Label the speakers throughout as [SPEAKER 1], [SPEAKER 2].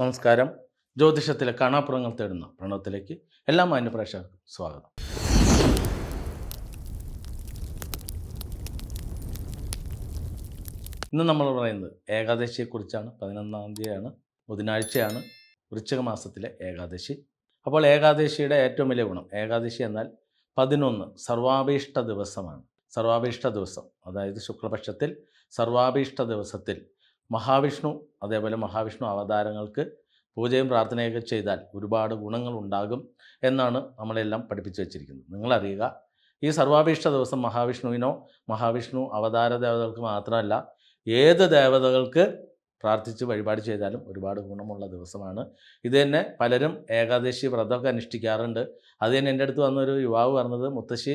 [SPEAKER 1] നമസ്കാരം. ജ്യോതിഷത്തിലെ കാണാപ്പുറങ്ങൾ തേടുന്ന പ്രണവത്തിലേക്ക് എല്ലാ മാന്യപ്രേക്ഷകർക്കും സ്വാഗതം. ഇന്ന് നമ്മൾ പറയുന്നത് ഏകാദശിയെക്കുറിച്ചാണ്. പതിനൊന്നാം തീയതിയാണ്. ബുധനാഴ്ചയാണ്. വൃശ്ചിക മാസത്തിലെ ഏകാദശി. അപ്പോൾ ഏകാദശിയുടെ ഏറ്റവും വലിയ ഗുണം. ഏകാദശി എന്നാൽ പതിനൊന്ന് സർവാഭീഷ്ട ദിവസമാണ്. സർവാഭീഷ്ട ദിവസം. അതായത് ശുക്ലപക്ഷത്തിൽ സർവാഭീഷ്ട ദിവസത്തിൽ മഹാവിഷ്ണു അതേപോലെ മഹാവിഷ്ണു അവതാരങ്ങൾക്ക് പൂജയും പ്രാർത്ഥനയൊക്കെ ചെയ്താൽ ഒരുപാട് ഗുണങ്ങൾ ഉണ്ടാകും എന്നാണ് നമ്മളെല്ലാം പഠിപ്പിച്ചു വച്ചിരിക്കുന്നത്. നിങ്ങളറിയുക ഈ സർവാഭീഷ്ട ദിവസം മഹാവിഷ്ണുവിനോ മഹാവിഷ്ണു അവതാര ദേവതകൾക്ക് മാത്രമല്ല ഏത് ദേവതകൾക്ക് പ്രാർത്ഥിച്ച് വഴിപാട് ചെയ്താലും ഒരുപാട് ഗുണമുള്ള ദിവസമാണ്. ഇത് തന്നെ പലരും ഏകാദശി വ്രതമൊക്കെ അനുഷ്ഠിക്കാറുണ്ട്. അത് തന്നെ എന്റെ അടുത്ത് വന്നൊരു യുവാവ് പറഞ്ഞത് മുത്തശ്ശി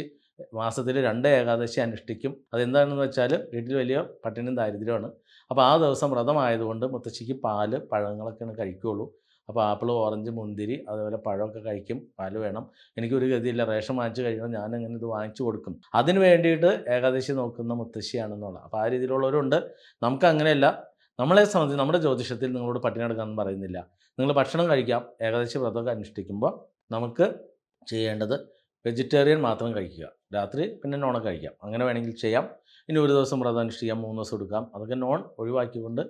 [SPEAKER 1] മാസത്തിൽ രണ്ട് ഏകാദശി അനുഷ്ഠിക്കും. അതെന്താണെന്ന് വെച്ചാൽ വീട്ടിൽ വലിയ പട്ടിണിയും ദാരിദ്ര്യമാണ് അപ്പോൾ ആ ദിവസം വ്രതമായതുകൊണ്ട് മുത്തശ്ശിക്ക് പാൽ പഴങ്ങളൊക്കെയാണ് കഴിക്കുകയുള്ളൂ അപ്പോൾ ആപ്പിൾ ഓറഞ്ച് മുന്തിരി അതേപോലെ പഴമൊക്കെ കഴിക്കും. പാൽ വേണം. എനിക്കൊരു ഗതിയില്ല. റേഷൻ വാങ്ങിച്ചു ഞാൻ അങ്ങനെ ഇത് വാങ്ങിച്ചു കൊടുക്കും. അതിന് വേണ്ടിയിട്ട് ഏകാദശി നോക്കുന്ന മുത്തശ്ശിയാണെന്നുള്ള അപ്പോൾ ആ രീതിയിലുള്ളവരുണ്ട്. നമുക്ക് അങ്ങനെയല്ല. നമ്മളെ സംബന്ധിച്ച് നമ്മുടെ ജ്യോതിഷത്തിൽ നിങ്ങളോട് പട്ടിണി എടുക്കാമെന്ന് പറയുന്നില്ല. നിങ്ങൾ ഭക്ഷണം കഴിക്കാം. ഏകദേശം വ്രതമൊക്കെ അനുഷ്ഠിക്കുമ്പോൾ നമുക്ക് ചെയ്യേണ്ടത് വെജിറ്റേറിയൻ മാത്രം കഴിക്കുക. രാത്രി പിന്നെ നോണൊക്കെ കഴിക്കാം. അങ്ങനെ വേണമെങ്കിൽ ചെയ്യാം. ഇനി ഒരു ദിവസം വ്രതം അനുഷ്ഠിക്കാം മൂന്ന് ദിവസം എടുക്കാം. അതൊക്കെ നോൺ ഒഴിവാക്കിക്കൊണ്ട്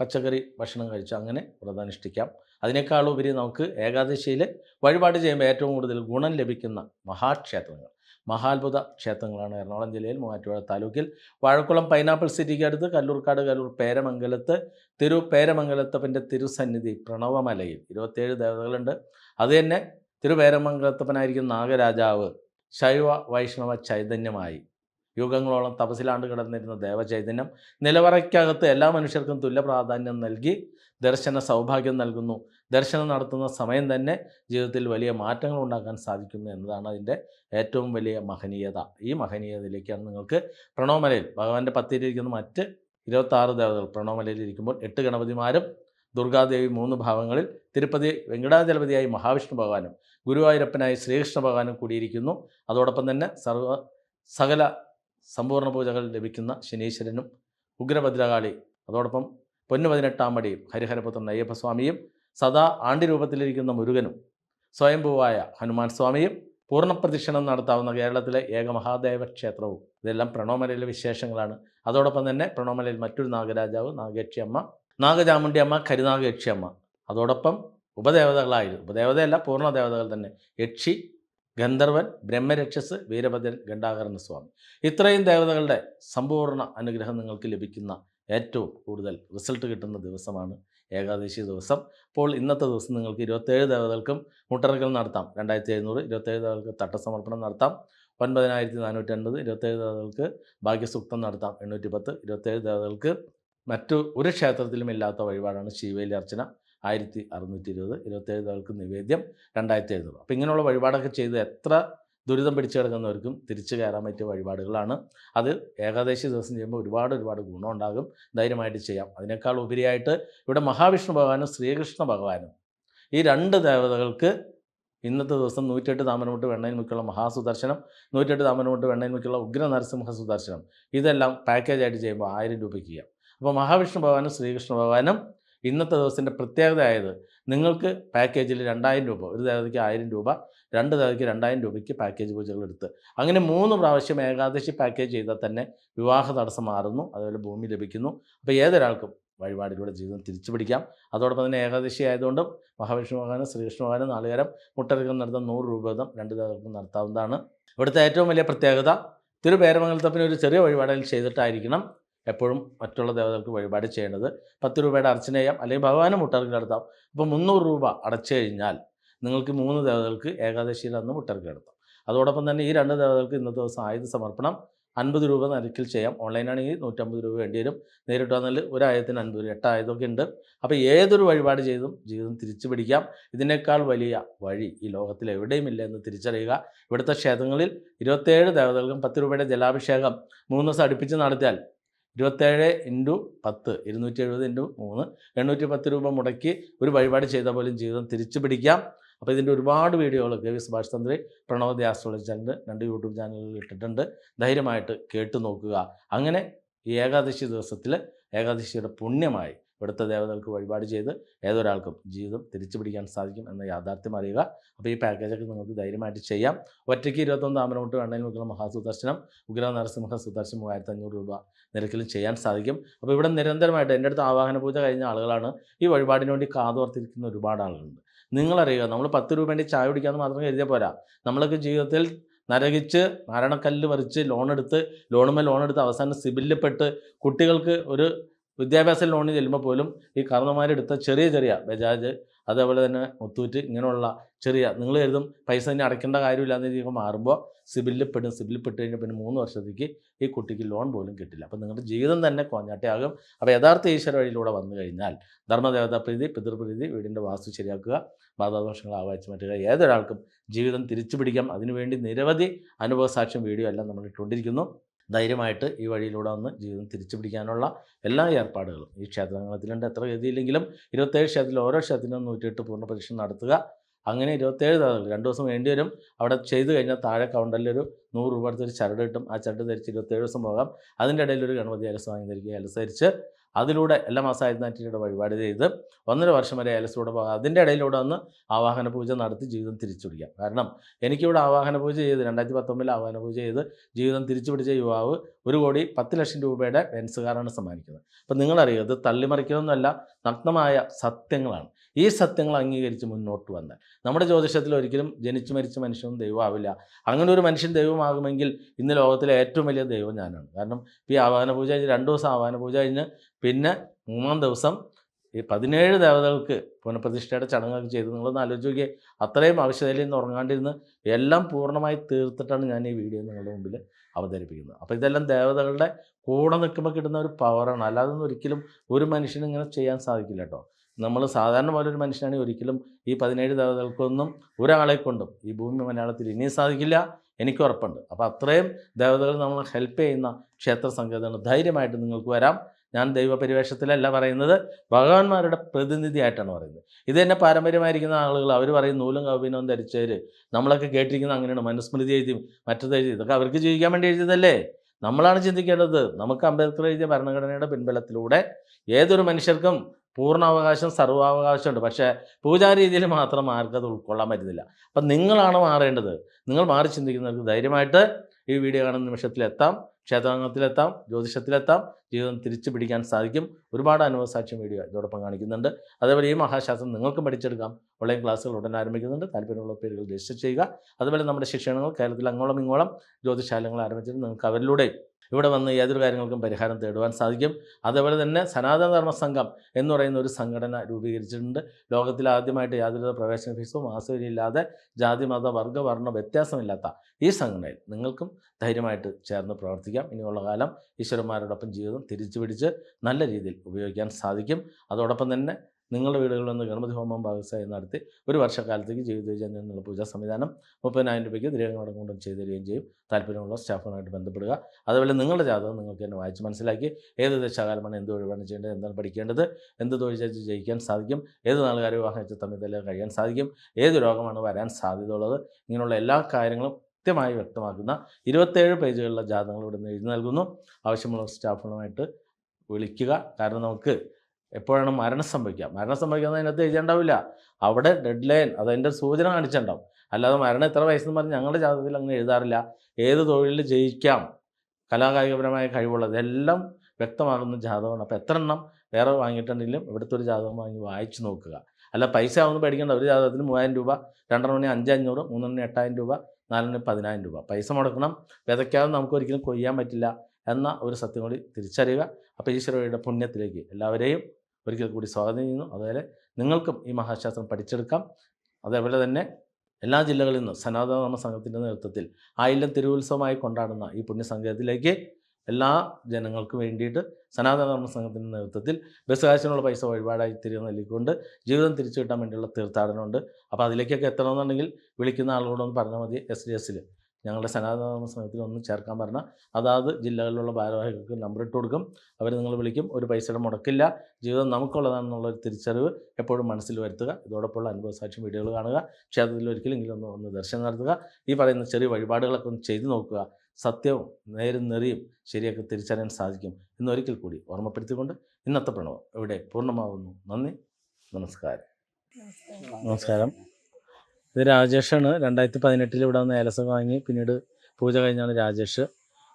[SPEAKER 1] പച്ചക്കറി ഭക്ഷണം കഴിച്ച് അങ്ങനെ വ്രതം അനുഷ്ഠിക്കാം അതിനേക്കാൾ ഉപരി നമുക്ക് ഏകാദശിയിൽ വഴിപാട് ചെയ്യുമ്പോൾ ഏറ്റവും കൂടുതൽ ഗുണം ലഭിക്കുന്ന മഹാക്ഷേത്രങ്ങൾ. മഹാത്ഭുത ക്ഷേത്രങ്ങളാണ് എറണാകുളം ജില്ലയിൽ മൂവാറ്റുപുഴ താലൂക്കിൽ. വാഴക്കുളം പൈനാപ്പിൾ സിറ്റിക്ക് അടുത്ത് കല്ലൂർക്കാട് കല്ലൂർ പേരമംഗലത്ത് തിരു പേരമംഗലത്തപ്പന്റെ തിരുസന്നിധി പ്രണവമലയിൽ. ഇരുപത്തേഴ് ദേവതകളുണ്ട്. അത് തന്നെ തിരുപേരമംഗലത്തപ്പനായിരിക്കും നാഗരാജാവ്. ശൈവ വൈഷ്ണവ ചൈതന്യമായി യുഗങ്ങളോളം തപസിലാണ്ട് കിടന്നിരുന്ന ദേവചൈതന്യം നിലവറയ്ക്കകത്ത് എല്ലാ മനുഷ്യർക്കും തുല്യ പ്രാധാന്യം നൽകി ദർശന സൗഭാഗ്യം നൽകുന്നു. ദർശനം നടത്തുന്ന സമയം തന്നെ ജീവിതത്തിൽ വലിയ മാറ്റങ്ങൾ ഉണ്ടാക്കാൻ സാധിക്കുന്നു എന്നതാണ് അതിന്റെ ഏറ്റവും വലിയ മഹനീയത. ഈ മഹനീയതയിലേക്കാണ് നിങ്ങൾക്ക് പ്രണവമലയിൽ ഭഗവാന്റെ പത്തിരിയിരിക്കുന്ന മറ്റ് ഇരുപത്താറ് ദേവതകൾ പ്രണവമലയിൽ ഇരിക്കുമ്പോൾ എട്ട് ഗണപതിമാരും ദുർഗാദേവി മൂന്ന് ഭാവങ്ങളിൽ തിരുപ്പതി വെങ്കടാചലപതിയായി മഹാവിഷ്ണു ഭഗവാനും ഗുരുവായൂരപ്പനായി ശ്രീകൃഷ്ണ ഭഗവാനും കൂടിയിരിക്കുന്നു. അതോടൊപ്പം തന്നെ സർവ സകല സമ്പൂർണ പൂജകൾ ലഭിക്കുന്ന ശനീശ്വരനും ഉഗ്രഭദ്രകാളി. അതോടൊപ്പം പൊന്നു പതിനെട്ടാം മടിയും ഹരിഹരപുത്രൻ അയ്യപ്പസ്വാമിയും സദാ ആണ്ടി രൂപത്തിലിരിക്കുന്ന മുരുകനും സ്വയംഭൂവായ ഹനുമാൻ സ്വാമിയും പൂർണപ്രദക്ഷിണം നടത്താവുന്ന കേരളത്തിലെ ഏക മഹാദേവ ക്ഷേത്രവും. ഇതെല്ലാം പ്രണോമലയിലെ വിശേഷങ്ങളാണ്. അതോടൊപ്പം തന്നെ പ്രണോമലയിൽ മറ്റൊരു നാഗരാജാവ് നാഗേക്ഷിയമ്മ നാഗചാമുണ്ടിയമ്മ കരുനാഗേക്ഷിയമ്മ. അതോടൊപ്പം ഉപദേവതകളായിരുന്നു ഉപദേവതയല്ല പൂർണ ദേവതകൾ തന്നെ. യക്ഷി ഗന്ധർവൻ ബ്രഹ്മരക്ഷസ് വീരഭദ്രൻ ഗണ്ടാകരണ സ്വാമി. ഇത്രയും ദേവതകളുടെ സമ്പൂർണ അനുഗ്രഹം നിങ്ങൾക്ക് ലഭിക്കുന്ന ഏറ്റവും കൂടുതൽ റിസൾട്ട് കിട്ടുന്ന ദിവസമാണ് ഏകാദശി ദിവസം. അപ്പോൾ ഇന്നത്തെ ദിവസം നിങ്ങൾക്ക് ഇരുപത്തേഴ് ദേവതകൾക്കും മുട്ടറകൾ നടത്താം. രണ്ടായിരത്തി എഴുന്നൂറ് ഇരുപത്തേഴ് ദേവതകൾക്ക് തട്ടസമർപ്പണം നടത്താം. ഒൻപതിനായിരത്തി നാനൂറ്റി അൻപത് ഇരുപത്തേഴ് ദേവതകൾക്ക് ഭാഗ്യസൂക്തം നടത്താം. എണ്ണൂറ്റി പത്ത് ഇരുപത്തേഴ് ദേവതകൾക്ക് മറ്റു ഒരു ക്ഷേത്രത്തിലും ഇല്ലാത്ത വഴിപാടാണ് ശിവേലി അർച്ചന. ആയിരത്തി അറുന്നൂറ്റി ഇരുപത് ഇരുപത്തേഴ് ദേവതകൾക്ക് നിവേദ്യം രണ്ടായിരത്തി എഴുന്നൂറ് അപ്പോൾ ഇങ്ങനെയുള്ള വഴിപാടൊക്കെ ചെയ്ത് എത്ര ദുരിതം പിടിച്ചു കിടക്കുന്നവർക്കും തിരിച്ചു കയറാൻ പറ്റിയ വഴിപാടുകളാണ്. അത് ഏകാദശി ദിവസം ചെയ്യുമ്പോൾ ഒരുപാട് ഒരുപാട് ഗുണമുണ്ടാകും ധൈര്യമായിട്ട് ചെയ്യാം. അതിനേക്കാൾ ഉപരിയായിട്ട് ഇവിടെ മഹാവിഷ്ണു ഭഗവാനും ശ്രീകൃഷ്ണ ഭഗവാനും ഈ രണ്ട് ദേവതകൾക്ക് ഇന്നത്തെ ദിവസം നൂറ്റെട്ട് താമരമുട്ട് വെണ്ണയിൽ മുക്കുള്ള മഹാസുദർശനം നൂറ്റെട്ട് താമരമുട്ട് വെണ്ണയിൽ മുക്കുള്ള ഉഗ്ര നരസിംഹ സുദർശനം ഇതെല്ലാം പാക്കേജായിട്ട് ചെയ്യുമ്പോൾ ആയിരം രൂപയ്ക്ക് ചെയ്യാം. അപ്പോൾ മഹാവിഷ്ണു ഭഗവാനും ശ്രീകൃഷ്ണ ഭഗവാനും ഇന്നത്തെ ദിവസത്തിന്റെ പ്രത്യേകതയായത് നിങ്ങൾക്ക് പാക്കേജിൽ രണ്ടായിരം രൂപ ഒരു ദേവതയ്ക്ക് ആയിരം രൂപ രണ്ട് ദേവതയ്ക്ക് രണ്ടായിരം രൂപയ്ക്ക് പാക്കേജ് പൂജകൾ എടുത്ത്. അങ്ങനെ മൂന്ന് പ്രാവശ്യം ഏകാദശി പാക്കേജ് ചെയ്താൽ തന്നെ വിവാഹ തടസ്സം മാറുന്നു അതുപോലെ ഭൂമി ലഭിക്കുന്നു. അപ്പോൾ ഏതൊരാൾക്കും വഴിപാടിലൂടെ ജീവിതം തിരിച്ചു പിടിക്കാം. അതോടൊപ്പം തന്നെ ഏകാദശി ആയതുകൊണ്ടും മഹാവിഷ്ണു ഭഗവാനും ശ്രീകൃഷ്ണ ഭഗവാനും നാളുകാരം മുട്ടരക്കം നടത്തുന്ന നൂറ് രൂപ വീതം രണ്ട് ദേവതകൾക്കും നടത്താവുന്നതാണ്. ഇവിടുത്തെ ഏറ്റവും വലിയ പ്രത്യേകത തിരുപേരമംഗലത്തപ്പിന് ഒരു ചെറിയ വഴിപാടിൽ ചെയ്തിട്ടായിരിക്കണം. എപ്പോഴും മറ്റുള്ള ദേവതകൾക്ക് വഴിപാട് ചെയ്യേണ്ടത് പത്ത് രൂപയുടെ അർച്ചന ചെയ്യാം അല്ലെങ്കിൽ ഭഗവാനും മുട്ടർക്ക് നടത്താം. അപ്പോൾ മുന്നൂറ് രൂപ അടച്ചു കഴിഞ്ഞാൽ നിങ്ങൾക്ക് മൂന്ന് ദേവതകൾക്ക് ഏകാദശിയിൽ അന്ന് മുട്ടർക്ക് നടത്താം. അതോടൊപ്പം തന്നെ ഈ രണ്ട് ദേവതകൾക്ക് ഇന്നത്തെ ദിവസം ആയുധ സമർപ്പണം അൻപത് രൂപ നിരക്കിൽ ചെയ്യാം. ഓൺലൈനാണെങ്കിൽ നൂറ്റമ്പത് രൂപ വേണ്ടി വരും. നേരിട്ട് വന്നാൽ ഒരു ആയത്തിന് അൻപത് രൂപ എട്ട് ആയതൊക്കെ ഉണ്ട്. അപ്പോൾ ഏതൊരു വഴിപാട് ചെയ്തും ജീവിതം തിരിച്ചു പിടിക്കാം. ഇതിനേക്കാൾ വലിയ വഴി ഈ ലോകത്തിൽ എവിടെയും ഇല്ല എന്ന് തിരിച്ചറിയുക. ഇവിടുത്തെ ക്ഷേത്രങ്ങളിൽ ഇരുപത്തേഴ് ദേവതകൾക്കും പത്ത് രൂപയുടെ ജലാഭിഷേകം മൂന്ന് ദിവസം അടുപ്പിച്ച് നടത്തിയാൽ ഇരുപത്തേഴ് ഇന്റു പത്ത് ഇരുന്നൂറ്റി എഴുപത് ഇന്റു മൂന്ന് എണ്ണൂറ്റി പത്ത് രൂപ മുടക്കി ഒരു വഴിപാട് ചെയ്ത പോലും ജീവിതം തിരിച്ചു പിടിക്കാം. അപ്പോൾ ഇതിന്റെ ഒരുപാട് വീഡിയോകൾ K V Subhash Tantri Pranavathi astrology channel രണ്ട് യൂട്യൂബ് ചാനലിൽ ഇട്ടിട്ടുണ്ട്. ധൈര്യമായിട്ട് കേട്ടു നോക്കുക. അങ്ങനെ ഈ ഏകാദശി ദിവസത്തിൽ ഏകാദശിയുടെ പുണ്യമായി ഇവിടുത്തെ ദേവതകൾക്ക് വഴിപാട് ചെയ്ത് ഏതൊരാൾക്കും ജീവിതം തിരിച്ചു പിടിക്കാൻ സാധിക്കും എന്ന യാഥാർത്ഥ്യം അറിയുക. അപ്പോൾ ഈ പാക്കേജൊക്കെ നിങ്ങൾക്ക് ധൈര്യമായിട്ട് ചെയ്യാം. ഒറ്റയ്ക്ക് ഇരുപത്തൊന്ന് താമരമുട്ട് വെണ്ണയിൽ മുക്കുള്ള മഹാസുദർശനം ഉഗ്ര നരസിംഹ സുദർശനം മൂവായിരത്തി അഞ്ഞൂറ് രൂപ നിരക്കിലും ചെയ്യാൻ സാധിക്കും. അപ്പോൾ ഇവിടെ നിരന്തരമായിട്ട് എന്റെ അടുത്ത് ആവാഹന പൂജ കഴിഞ്ഞ ആളുകളാണ് ഈ വഴിപാടിന് വേണ്ടി കാതോർത്തിരിക്കുന്ന ഒരുപാട് ആളുകളുണ്ട്. നിങ്ങളറിയുക നമ്മൾ പത്ത് രൂപ വേണ്ടി ചായ കുടിക്കാമെന്ന് മാത്രം കരുതിയാൽ പോരാ. നമ്മളൊക്കെ ജീവിതത്തിൽ നരകിച്ച് മരണക്കല്ല് മറിച്ച് ലോണെടുത്ത് ലോണുമേൽ ലോൺ എടുത്ത് അവസാനം സിബിലിൽ പെട്ട് കുട്ടികൾക്ക് ഒരു വിദ്യാഭ്യാസ ലോണിന് ചെല്ലുമ്പോൾ പോലും ഈ കാരണവന്മാരെടുത്ത ചെറിയ ചെറിയ ബജാജ് അതേപോലെ തന്നെ മുത്തൂറ്റ് ഇങ്ങനെയുള്ള ചെറിയ നിങ്ങൾ എഴുതും പൈസ തന്നെ അടയ്ക്കേണ്ട കാര്യമില്ലാന്ന് രീതിയിൽ മാറുമ്പോൾ സിബിലിൽ പെടും. സിബിലിൽ പെട്ട് കഴിഞ്ഞാൽ പിന്നെ മൂന്ന് വർഷത്തേക്ക് ഈ കുട്ടിക്ക് ലോൺ പോലും കിട്ടില്ല. അപ്പോൾ നിങ്ങളുടെ ജീവിതം തന്നെ കോഞ്ഞാട്ടയാകും. അപ്പോൾ യഥാർത്ഥ ഈശ്വര വഴിയിലൂടെ വന്നു കഴിഞ്ഞാൽ ധർമ്മദേവതാ പ്രീതി പിതൃപ്രീതി വീടിന്റെ വാസ്തു ശരിയാക്കുക മാതാദോഷങ്ങൾ ആവാച്ച് മാറ്റുക ഏതൊരാൾക്കും ജീവിതം തിരിച്ചു പിടിക്കാം അതിനുവേണ്ടി നിരവധി അനുഭവ സാക്ഷ്യം വീഡിയോ എല്ലാം നമ്മൾ ഇട്ടുകൊണ്ടിരിക്കുന്നു. ധൈര്യമായിട്ട് ഈ വഴിയിലൂടെ വന്ന് ജീവിതം തിരിച്ചു പിടിക്കാനുള്ള എല്ലാ ഏർപ്പാടുകളും. ഈ ക്ഷേത്രങ്ങളത്തിലുണ്ട് എത്ര ഗതിയില്ലെങ്കിലും ഇരുപത്തേഴ് ക്ഷേത്രത്തിൽ ഓരോ ക്ഷേത്രത്തിനും നൂറ്റിയെട്ട് പൂർണ പരീക്ഷണം നടത്തുക. അങ്ങനെ ഇരുപത്തേഴ് തവണ രണ്ട് ദിവസം വേണ്ടി വരും. അവിടെ ചെയ്ത് കഴിഞ്ഞാൽ താഴെ കൗണ്ടറിൽ ഒരു നൂറ് രൂപ അടുത്തൊരു ചരട് കിട്ടും. ആ ചരട് ധരിച്ച് ഇരുപത്തേഴ് ദിവസം പോകാം. അതിന്റെ ഇടയിൽ ഒരു ഗണപതി അലസ് വാങ്ങി ധരിക്കുക അനുസരിച്ച് അതിലൂടെ എല്ലാ മാസം ആയിരത്തി വഴിപാട് ചെയ്ത് ഒന്നര വർഷം വരെ അലസിലൂടെ പോകാം. അതിന്റെ ഇടയിലൂടെ ഒന്ന് ആവാഹന പൂജ നടത്തി ജീവിതം തിരിച്ചു പിടിക്കാം. കാരണം എനിക്കിവിടെ ആവാഹന പൂജ ചെയ്ത് രണ്ടായിരത്തി പത്തൊമ്പതിൽ ആവാഹന പൂജ ചെയ്ത് ജീവിതം തിരിച്ചു പിടിച്ച യുവാവ് ഒരു കോടി പത്ത് ലക്ഷം രൂപയുടെ ബെൻസ് കാറാണ് സമ്മാനിക്കുന്നത്. അപ്പം നിങ്ങളറിയുക ഇത് നഗ്നമായ സത്യങ്ങളാണ്. ഈ സത്യങ്ങൾ അംഗീകരിച്ച് മുന്നോട്ട് വന്നാൽ. നമ്മുടെ ജ്യോതിഷത്തിൽ ഒരിക്കലും ജനിച്ചു മരിച്ച മനുഷ്യനും ദൈവമാവില്ല അങ്ങനെ ഒരു മനുഷ്യൻ ദൈവമാകുമെങ്കിൽ ഇന്ന് ലോകത്തിലെ ഏറ്റവും വലിയ ദൈവം ഞാനാണ്. കാരണം ഈ ആവാഹന പൂജ കഴിഞ്ഞ് രണ്ട് ദിവസം ആവാഹന പൂജ കഴിഞ്ഞ് പിന്നെ മൂന്നാം ദിവസം ഈ പതിനേഴ് ദേവതകൾക്ക് പുനഃപ്രതിഷ്ഠയുടെ ചടങ്ങൊക്കെ ചെയ്ത് നിങ്ങളൊന്ന് ആലോചിച്ച് നോക്കിയേ. അത്രയും ആവശ്യതയിൽ നിന്ന് ഉറങ്ങാണ്ടിരുന്ന് എല്ലാം പൂർണമായി തീർത്തിട്ടാണ് ഞാൻ ഈ വീഡിയോ നിങ്ങളുടെ മുമ്പിൽ അവതരിപ്പിക്കുന്നത്. അപ്പോൾ ഇതെല്ലാം ദേവതകളുടെ കൂടെ നിൽക്കുമ്പോൾ കിട്ടുന്ന ഒരു പവറാണ് അല്ലാതെ ഒരിക്കലും ഒരു മനുഷ്യനും ഇങ്ങനെ ചെയ്യാൻ സാധിക്കില്ല കേട്ടോ നമ്മൾ സാധാരണ പോലെ ഒരു മനുഷ്യനാണെങ്കിൽ ഒരിക്കലും ഈ പതിനേഴ് ദേവതകൾക്കൊന്നും ഒരാളെ കൊണ്ടും ഈ ഭൂമി മലയാളത്തിൽ ഇനിയും സാധിക്കില്ല എനിക്ക് ഉറപ്പുണ്ട്. അപ്പോൾ അത്രയും ദേവതകൾ നമ്മളെ ഹെൽപ്പ് ചെയ്യുന്ന ക്ഷേത്ര സങ്കേതമാണ് ധൈര്യമായിട്ട് നിങ്ങൾക്ക് വരാം. ഞാൻ ദൈവപരിവേഷത്തിലല്ല പറയുന്നത് ഭഗവാന്മാരുടെ പ്രതിനിധിയായിട്ടാണ് പറയുന്നത്. ഇത് തന്നെ പാരമ്പര്യമായിരിക്കുന്ന ആളുകൾ അവർ പറയും നൂലും കൗപിനവും ധരിച്ചവർ നമ്മളൊക്കെ കേട്ടിരിക്കുന്നത് അങ്ങനെയാണ്. മനുസ്മൃതി എഴുതി മറ്റത് എഴുതി ഇതൊക്കെ അവർക്ക് ജീവിക്കാൻ വേണ്ടി എഴുതിയതല്ലേ? നമ്മളാണ് ചിന്തിക്കേണ്ടത്. നമുക്ക് അംബേദ്കർ എഴുതിയ ഭരണഘടനയുടെ പിൻബലത്തിലൂടെ ഏതൊരു മനുഷ്യർക്കും പൂർണാവകാശം സർവാവകാശമുണ്ട്. പക്ഷേ പൂജാരീതിയിൽ മാത്രം ആർക്കത് ഉൾക്കൊള്ളാൻ പറ്റുന്നില്ല. അപ്പം നിങ്ങളാണ് മാറേണ്ടത്. നിങ്ങൾ മാറി ചിന്തിക്കുന്നവർക്ക് ധൈര്യമായിട്ട് ഈ വീഡിയോ കാണുന്ന നിമിഷത്തിലെത്താം ക്ഷേത്രാംഗത്തിലെത്താം ജ്യോതിഷത്തിലെത്താം ജീവിതം തിരിച്ചു പിടിക്കാൻ സാധിക്കും. ഒരുപാട് അനുഭവസാക്ഷ്യം വീഡിയോ ഇതോടൊപ്പം കാണിക്കുന്നുണ്ട്. അതേപോലെ ഈ മഹാശാസ്ത്രം നിങ്ങൾക്കും പഠിച്ചെടുക്കാം. ഓൺലൈൻ ക്ലാസ്സുകൾ ഉടൻ ആരംഭിക്കുന്നുണ്ട്. താല്പര്യമുള്ള പേരുകൾ രജിസ്റ്റർ ചെയ്യുക. അതുപോലെ നമ്മുടെ ശിക്ഷണങ്ങൾ കേരളത്തിൽ അങ്ങോളം ഇങ്ങോളം ജ്യോതിശാലങ്ങൾ ആരംഭിച്ചത് നിങ്ങൾക്ക് അവരിലൂടെ ഇവിടെ വന്ന് ഏതൊരു കാര്യങ്ങൾക്കും പരിഹാരം തേടുവാൻ സാധിക്കും. അതേപോലെ തന്നെ സനാതനധർമ്മ സംഘം എന്ന് പറയുന്ന ഒരു സംഘടന രൂപീകരിച്ചിട്ടുണ്ട്. ലോകത്തിൽ ആദ്യമായിട്ട് യാതൊരു പ്രവേശന ഫീസോ മാസവരിയില്ലാതെ ജാതി മത വർഗ വർണ വ്യത്യാസമില്ലാത്ത ഈ സംഘടനയിൽ നിങ്ങൾക്കും ധൈര്യമായിട്ട് ചേർന്ന് പ്രവർത്തിക്കാം. ഇനിയുള്ള കാലം ഈശ്വരന്മാരോടൊപ്പം ജീവിതം തിരിച്ചു പിടിച്ച് നല്ല രീതിയിൽ ഉപയോഗിക്കാൻ സാധിക്കും. അതോടൊപ്പം തന്നെ നിങ്ങളുടെ വീടുകളിൽ നിന്ന് ഗണപതി ഹോമം ഭാഗസായി നടത്തി ഒരു വർഷക്കാലത്തേക്ക് ജീവിത വിജയം എന്നുള്ള പൂജാ സംവിധാനം മുപ്പതിനായിരം രൂപയ്ക്ക് ദിരകങ്ങളടക്കം കൊണ്ടും ചെയ്തു തരികയും ചെയ്യും. താല്പര്യമുള്ള സ്റ്റാഫുമായിട്ട് ബന്ധപ്പെടുക. അതുപോലെ നിങ്ങളുടെ ജാതകം നിങ്ങൾക്ക് തന്നെ വായിച്ച് മനസ്സിലാക്കി ഏത് ദശാകാലമാണ് എന്ത് ഒഴിവാണ് ചെയ്യേണ്ടത് എന്താണ് പഠിക്കേണ്ടത് എന്ത് തൊഴിൽ ചെയ്ത് ജയിക്കാൻ സാധിക്കും ഏത് നാളുകാരെ വിവാഹം വെച്ച് തമ്മിൽ കഴിയാൻ സാധിക്കും ഏത് രോഗമാണ് വരാൻ സാധ്യതയുള്ളത് ഇങ്ങനെയുള്ള എല്ലാ കാര്യങ്ങളും കൃത്യമായി വ്യക്തമാക്കുന്ന ഇരുപത്തേഴ് പേജുകളിലെ ജാതകങ്ങൾ ഇവിടെ നിന്ന് എഴുതി നൽകുന്നു. ആവശ്യമുള്ള സ്റ്റാഫുകളുമായിട്ട് വിളിക്കുക. കാരണം നമുക്ക് എപ്പോഴാണ് മരണം സംഭവിക്കുക മരണം സംഭവിക്കുന്നത് അതിനകത്ത് എഴുതിയുണ്ടാവില്ല അവിടെ ഡെഡ് ലൈൻ അതതിന്റെ സൂചന കാണിച്ചിട്ടുണ്ടാവും. അല്ലാതെ മരണം എത്ര വയസ്സെന്ന് പറഞ്ഞ് ഞങ്ങളുടെ ജാതകത്തിൽ അങ്ങനെ എഴുതാറില്ല. ഏത് തൊഴിലിൽ ജയിക്കാം? കലാകായികപരമായ കഴിവുള്ളത് എല്ലാം വ്യക്തമാകുന്ന ജാതകമാണ്. അപ്പോൾ എത്ര എണ്ണം വേറെ വാങ്ങിയിട്ടുണ്ടെങ്കിലും ഇവിടുത്തെ ഒരു ജാതകം വാങ്ങി വായിച്ചു നോക്കുക. അല്ല പൈസ ആവുന്ന പേടിക്കേണ്ട. ഒരു ജാതകത്തിന് മൂവായിരം രൂപ രണ്ടെണ്ണി അഞ്ചഞ്ഞൂറ് മൂന്നെണ്ണി എട്ടായിരം രൂപ നാലെണ്ണി പതിനായിരം രൂപ. പൈസ മുടക്കണം. വിതയ്ക്കാതെ നമുക്ക് ഒരിക്കലും കൊയ്യാൻ പറ്റില്ല എന്ന ഒരു സത്യം കൂടി തിരിച്ചറിയുക. അപ്പോൾ ഈശ്വരയുടെ പുണ്യത്തിലേക്ക് എല്ലാവരെയും ഒരിക്കൽ കൂടി സ്വാഗതം ചെയ്യുന്നു. അതുപോലെ നിങ്ങൾക്കും ഈ മഹാശാസ്ത്രം പഠിച്ചെടുക്കാം. അതേപോലെ തന്നെ എല്ലാ ജില്ലകളിൽ നിന്നും സനാതനധർമ്മ സംഘത്തിന്റെ നേതൃത്വത്തിൽ ആയില്യം തിരുവുത്സവമായി കൊണ്ടാടുന്ന ഈ പുണ്യസംഘത്തിലേക്ക് എല്ലാ ജനങ്ങൾക്കും വേണ്ടിയിട്ട് സനാതനധർമ്മ സംഘത്തിന്റെ നേതൃത്വത്തിൽ ബസ് കാശിനുള്ള പൈസ വഴിപാടായി തിരികെ നൽകിക്കൊണ്ട് ജീവിതം തിരിച്ചു കിട്ടാൻ വേണ്ടിയുള്ള തീർത്ഥാടനമുണ്ട്. അപ്പോൾ അതിലേക്കൊക്കെ എത്തണമെന്നുണ്ടെങ്കിൽ വിളിക്കുന്ന ആളുകളോടൊന്ന് പറഞ്ഞാൽ മതി എസ് ഡി എസിൽ ഞങ്ങളുടെ സനാതനധർമ്മ സംഘത്തിൽ ഒന്ന് ചേർക്കാൻ പറഞ്ഞാൽ അതാത് ജില്ലകളിലുള്ള ഭാരവാഹികൾക്ക് നമ്പർ ഇട്ട് കൊടുക്കും. അവർ നിങ്ങൾ വിളിക്കും. ഒരു പൈസയുടെ മുടക്കില്ല. ജീവിതം നമുക്കുള്ളതാണെന്നുള്ളൊരു തിരിച്ചറിവ് എപ്പോഴും മനസ്സിൽ വരുത്തുക. ഇതോടൊപ്പമുള്ള അനുഭവസാക്ഷ്യം വീഡിയോകൾ കാണുക. ക്ഷേത്രത്തിൽ ഒരിക്കലെങ്കിലും ഒന്ന് ഒന്ന് ദർശനം നടത്തുക. ഈ പറയുന്ന ചെറിയ വഴിപാടുകളൊക്കെ ഒന്ന് ചെയ്തു നോക്കുക. സത്യവും നേരും നെറിയും ശരിയൊക്കെ തിരിച്ചറിയാൻ സാധിക്കും എന്നൊരിക്കൽ കൂടി ഓർമ്മപ്പെടുത്തിക്കൊണ്ട് ഇന്നത്തെ പ്രണവം ഇവിടെ പൂർണമാവുന്നു. നന്ദി. നമസ്കാരം. നമസ്കാരം. ഇത് രാജേഷാണ്. രണ്ടായിരത്തി പതിനെട്ടിൽ ഇവിടെ വന്ന് ഏലസം വാങ്ങി. പിന്നീട് പൂജ കഴിഞ്ഞാണ് രാജേഷ്.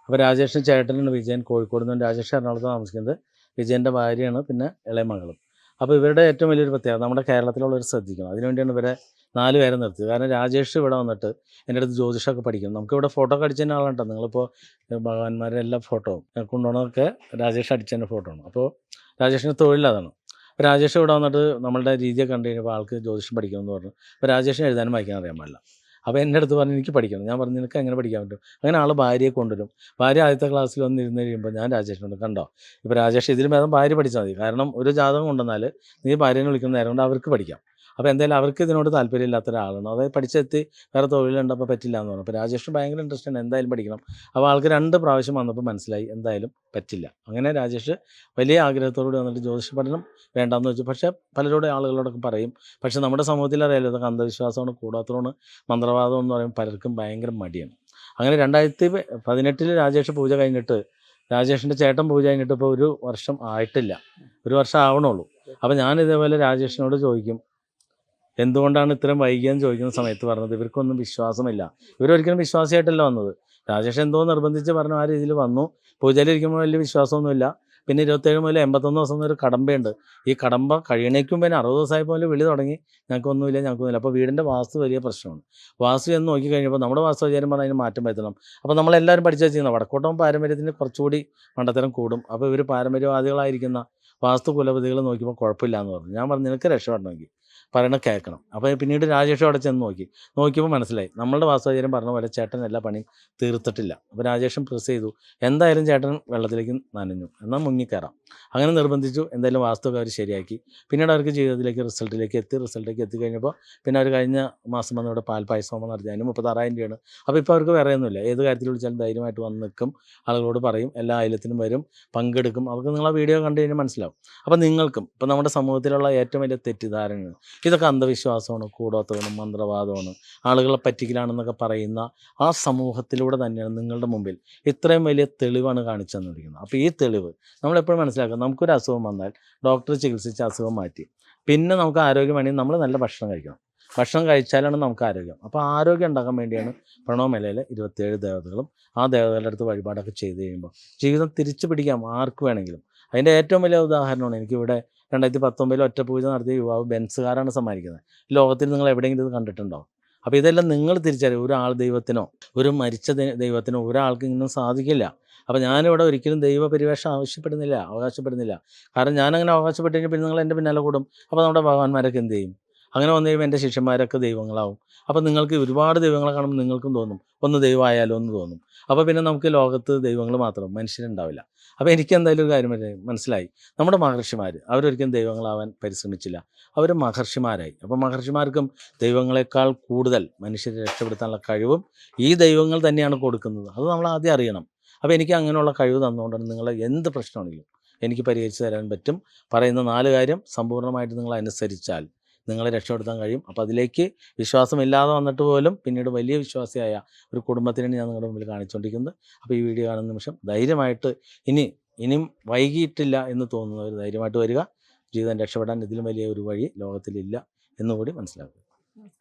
[SPEAKER 1] അപ്പോൾ രാജേഷിന് ചേട്ടനാണ് വിജയൻ. കോഴിക്കോട് നിന്ന് രാജേഷ് എറണാകുളത്ത് താമസിക്കുന്നത്. വിജയന്റെ ഭാര്യയാണ് പിന്നെ ഇളയ മകളും അപ്പോൾ ഇവരുടെ ഏറ്റവും വലിയൊരു പ്രത്യേകത നമ്മുടെ കേരളത്തിലുള്ളവർ ശ്രദ്ധിക്കണം. അതിനുവേണ്ടിയാണ് ഇവരെ നാല് പേരെ നിർത്തി. കാരണം രാജേഷ് ഇവിടെ വന്നിട്ട് എന്റെ അടുത്ത് ജ്യോതിഷമൊക്കെ പഠിക്കും. നമുക്കിവിടെ ഫോട്ടോ ഒക്കെ അടിച്ചതിന്റെ ആളുണ്ടോ നിങ്ങളിപ്പോൾ ഭഗവാന്മാരുടെ എല്ലാ ഫോട്ടോ കൊണ്ടുപോകണതൊക്കെ രാജേഷ് അടിച്ചതിന്റെ ഫോട്ടോ ആണ്. അപ്പോൾ രാജേഷിന്റെ തൊഴിലതാണ് അപ്പോൾ രാജേഷ് ഇവിടെ വന്നിട്ട് നമ്മളുടെ രീതിയൊക്കെ കണ്ടു കഴിഞ്ഞപ്പോൾ ആൾക്ക് ജ്യോതിഷം പഠിക്കണമെന്ന് പറഞ്ഞു. അപ്പോൾ രാജേഷിന് എഴുതാനും വായിക്കാൻ അറിയാൻ പാടില്ല. അപ്പോൾ എന്റെ അടുത്ത് പറഞ്ഞു എനിക്ക് പഠിക്കണം. ഞാൻ പറഞ്ഞു നിനക്ക് എങ്ങനെ പഠിക്കാൻ പറ്റും? അങ്ങനെ ആൾ ഭാര്യയെ കൊണ്ടുവരും. ഭാര്യ ആദ്യത്തെ ക്ലാസ്സിൽ വന്ന് ഇരുന്ന് കഴിയുമ്പോൾ ഞാൻ രാജേഷിനോട് കണ്ടോ ഇപ്പോൾ രാജേഷ് ഇതിലും ഭേദം ഭാര്യ പഠിച്ചാൽ മതി. കാരണം ഒരു ജാതകം കൊണ്ടുവന്നാൽ നീ ഭാര്യനെ വിളിക്കുന്ന നേരം കൊണ്ട് അവർക്ക് പഠിക്കാം. അപ്പോൾ എന്തായാലും അവർക്ക് ഇതിനോട് താല്പര്യമില്ലാത്ത ഒരാളാണ്. അതായത് പഠിച്ചെത്തി വേറെ തൊഴിലുണ്ടപ്പോൾ പറ്റില്ല എന്ന് പറഞ്ഞു. അപ്പോൾ രാജേഷിന് ഭയങ്കര ഇൻട്രസ്റ്റ് ആണ് എന്തായാലും പഠിക്കണം. അപ്പോൾ ആൾക്ക് രണ്ട് പ്രാവശ്യം വന്നപ്പോൾ മനസ്സിലായി എന്തായാലും പറ്റില്ല. അങ്ങനെ രാജേഷ് വലിയ ആഗ്രഹത്തോടുകൂടി വന്നിട്ട് ജ്യോതിഷ പഠനം വേണ്ടാന്ന് വെച്ചു. പക്ഷേ പലരോടും ആളുകളോടൊക്കെ പറയും. പക്ഷേ നമ്മുടെ സമൂഹത്തിൽ അറിയാലോ ഇതൊക്കെ അന്ധവിശ്വാസമാണ് കൂടാത്തതാണ് മന്ത്രവാദം എന്ന് പറയുമ്പോൾ പലർക്കും ഭയങ്കര മടിയാണ്. അങ്ങനെ രണ്ടായിരത്തി പതിനെട്ടിൽ രാജേഷ് പൂജ കഴിഞ്ഞിട്ട് രാജേഷിന്റെ ചേട്ടൻ പൂജ കഴിഞ്ഞിട്ട് ഇപ്പോൾ ഒരു വർഷം ആയിട്ടില്ല. ഒരു വർഷം ആവണുള്ളൂ. അപ്പോൾ ഞാൻ ഇതേപോലെ രാജേഷിനോട് ചോദിക്കും എന്തുകൊണ്ടാണ് ഇത്രയും വൈകിയെന്ന് ചോദിക്കുന്ന സമയത്ത് പറഞ്ഞത്? ഇവർക്കൊന്നും വിശ്വാസമില്ല. ഇവരൊരിക്കലും വിശ്വാസിയായിട്ടല്ല വന്നത്. രാജേഷ് എന്തോ നിർബന്ധിച്ച് പറഞ്ഞു ആ രീതിയിൽ വന്നു. പൂജയിലിരിക്കുമ്പോൾ വലിയ വിശ്വാസമൊന്നുമില്ല. പിന്നെ ഇരുപത്തേഴ് മുതൽ എൺപത്തൊന്ന് ദിവസം ഒരു കടമ്പയുണ്ട്. ഈ കടമ്പ കഴിയണേക്കും പിന്നെ അറുപത് ദിവസമായപ്പോൾ വിളി തുടങ്ങി. ഞങ്ങൾക്കൊന്നുമില്ല ഞങ്ങൾക്കൊന്നുമില്ല. അപ്പോൾ വീടിന്റെ വാസ്തു വലിയ പ്രശ്നമാണ്. വാസ്തു എന്ന് നോക്കി കഴിഞ്ഞപ്പോൾ നമ്മുടെ വാസ്തു വിചാരം പറഞ്ഞാൽ അതിന് മാറ്റം വരുത്തണം. അപ്പോൾ നമ്മളെല്ലാവരും പഠിച്ചു വെച്ചിരുന്നത് വടക്കോട്ടം പാരമ്പര്യത്തിന് കുറച്ചുകൂടി മണ്ടത്തരം കൂടും. അപ്പോൾ ഇവർ പാരമ്പര്യവാദികളായിരിക്കുന്ന വാസ്തു കുലപതികൾ നോക്കിയപ്പോൾ കുഴപ്പമില്ല എന്ന് പറഞ്ഞു. ഞാൻ പറഞ്ഞു നിനക്ക് രക്ഷപ്പെടണമെങ്കിൽ പറയണ കേൾക്കണം. അപ്പോൾ പിന്നീട് രാജേഷ് അവിടെ ചെന്ന് നോക്കി. നോക്കിയപ്പോൾ മനസ്സിലായി. നമ്മളുടെ വാസ്തുചാര്യം പറഞ്ഞ പോലെ ചേട്ടൻ എല്ലാ പണിയും തീർത്തിട്ടില്ല. അപ്പോൾ രാജേഷൻ പ്രസ് ചെയ്തു. എന്തായാലും ചേട്ടൻ വെള്ളത്തിലേക്ക് നനഞ്ഞു. എന്നാൽ മുങ്ങിക്കയറാം അങ്ങനെ നിർബന്ധിച്ചു. എന്തായാലും വാസ്തുവൊക്കെ അവർ ശരിയാക്കി. പിന്നീട് അവർക്ക് ജീവിതത്തിലേക്ക് റിസൾട്ടിലേക്ക് എത്തി. റിസൾട്ടിലേക്ക് എത്തി കഴിഞ്ഞപ്പോൾ പിന്നെ അവർ കഴിഞ്ഞ മാസം വന്ന് ഇവിടെ പാൽ പായസോമം നടത്തി. അതിന് മുപ്പത്താറായിരം രൂപയാണ്. അപ്പോൾ ഇപ്പോൾ അവർക്ക് വേറെ ഒന്നുമില്ല. ഏത് കാര്യത്തിൽ വിളിച്ചാലും ധൈര്യമായിട്ട് വന്ന് നിൽക്കും. ആളുകളോട് പറയും. എല്ലാ അയലത്തിനും വരും. പങ്കെടുക്കും. അവർക്ക് നിങ്ങൾ വീഡിയോ കണ്ടു കഴിഞ്ഞാൽ മനസ്സിലാവും. അപ്പോൾ നിങ്ങൾക്കും ഇപ്പോൾ നമ്മുടെ സമൂഹത്തിലുള്ള ഏറ്റവും വലിയ തെറ്റിദ്ധാരണകൾ ഇതൊക്കെ അന്ധവിശ്വാസമാണ് കൂടോത്തമാണ് മന്ത്രവാദമാണ്. ആളുകളെ പറ്റിക്കലാണെന്നൊക്കെ പറയുന്ന ആ സമൂഹത്തിലൂടെ തന്നെയാണ് നിങ്ങളുടെ മുമ്പിൽ ഇത്രയും വലിയ തെളിവാണ് കാണിച്ചു തന്നിരിക്കുന്നത്. അപ്പോൾ ഈ തെളിവ് നമ്മളെപ്പോഴും മനസ്സിലാക്കുക നമുക്കൊരു അസുഖം വന്നാൽ ഡോക്ടർ ചികിത്സിച്ച് അസുഖം മാറ്റി. പിന്നെ നമുക്ക് ആരോഗ്യം വേണമെങ്കിൽ നമ്മൾ നല്ല ഭക്ഷണം കഴിക്കണം. ഭക്ഷണം കഴിച്ചാലാണ് നമുക്ക് ആരോഗ്യം. അപ്പോൾ ആരോഗ്യം ഉണ്ടാക്കാൻ വേണ്ടിയാണ് പ്രണവമേലയിലെ ഇരുപത്തിയേഴ് ദേവതകളും ആ ദേവതകളുടെ അടുത്ത് വഴിപാടൊക്കെ ചെയ്ത് കഴിയുമ്പോൾ ജീവിതം തിരിച്ചു പിടിക്കാം ആർക്ക് വേണമെങ്കിലും. അതിന്റെ ഏറ്റവും വലിയ ഉദാഹരണമാണ് എനിക്കിവിടെ രണ്ടായിരത്തി പത്തൊമ്പതിൽ ഒറ്റ പൂജ നടത്തിയ യുവാവ് ബെൻസുകാരാണ് സമ്മാനിക്കുന്നത്. ലോകത്തിൽ നിങ്ങൾ എവിടെയെങ്കിലും ഇത് കണ്ടിട്ടുണ്ടോ? അപ്പോൾ ഇതെല്ലാം നിങ്ങൾ തിരിച്ചറിയും ഒരാൾ ദൈവത്തിനോ ഒരു മരിച്ച ദൈവത്തിനോ ഒരാൾക്ക് ഇന്നും സാധിക്കില്ല. അപ്പോൾ ഞാനിവിടെ ഒരിക്കലും ദൈവ പരിവേഷം ആവശ്യപ്പെടുന്നില്ല അവകാശപ്പെടുന്നില്ല. കാരണം ഞാനങ്ങനെ അവകാശപ്പെട്ട് കഴിഞ്ഞാൽ പിന്നെ നിങ്ങൾ എന്റെ പിന്നാലെ കൂടും. അപ്പോൾ നമ്മുടെ ഭഗവാന്മാരൊക്കെ എന്ത് ചെയ്യും? അങ്ങനെ വന്നു കഴിയുമ്പോൾ എന്റെ ശിഷ്യന്മാരൊക്കെ ദൈവങ്ങളാവും. അപ്പോൾ നിങ്ങൾക്ക് ഒരുപാട് ദൈവങ്ങളെ കാണുമ്പോൾ നിങ്ങൾക്കും തോന്നും ഒന്ന് ദൈവമായാലോ? എന്ന് തോന്നും. അപ്പോൾ പിന്നെ നമുക്ക് ലോകത്ത് ദൈവങ്ങൾ മാത്രം മനുഷ്യരുണ്ടാവില്ല. അപ്പോൾ എനിക്ക് എന്തായാലും ഒരു കാര്യം മനസ്സിലായി- നമ്മുടെ മഹർഷിമാർ അവരൊരിക്കലും ദൈവങ്ങളാവാൻ പരിശ്രമിച്ചില്ല. അവർ മഹർഷിമാരായി. അപ്പോൾ മഹർഷിമാർക്കും ദൈവങ്ങളെക്കാൾ കൂടുതൽ മനുഷ്യരെ രക്ഷപ്പെടുത്താനുള്ള കഴിവും ഈ ദൈവങ്ങൾ തന്നെയാണ് കൊടുക്കുന്നത്. അത് നമ്മൾ ആദ്യം അറിയണം. അപ്പോൾ എനിക്ക് അങ്ങനെയുള്ള കഴിവ് തന്നുകൊണ്ടാണ് നിങ്ങൾ എന്ത് പ്രശ്നമാണെങ്കിലും എനിക്ക് പരിഹരിച്ച് തരാൻ പറ്റും. പറയുന്ന നാല് കാര്യം സമ്പൂർണമായിട്ട് നിങ്ങൾ അനുസരിച്ചാൽ നിങ്ങളെ രക്ഷപ്പെടുത്താൻ കഴിയും. അപ്പോൾ അതിലേക്ക് വിശ്വാസമില്ലാതെ വന്നിട്ട് പോലും പിന്നീട് വലിയ വിശ്വാസിയായ ഒരു കുടുംബത്തിനാണ് ഞാൻ നിങ്ങളുടെ മുമ്പിൽ കാണിച്ചുകൊണ്ടിരിക്കുന്നത് അപ്പോൾ ഈ വീഡിയോ കാണുന്ന നിമിഷം ധൈര്യമായിട്ട് ഇനി ഇനിയും വൈകിയിട്ടില്ല എന്ന് തോന്നുന്നവർ ധൈര്യമായിട്ട് വരിക. ജീവിതം രക്ഷപ്പെടാൻ ഇതിലും വലിയ ഒരു വഴി ലോകത്തിലില്ല എന്നുകൂടി മനസ്സിലാക്കുക.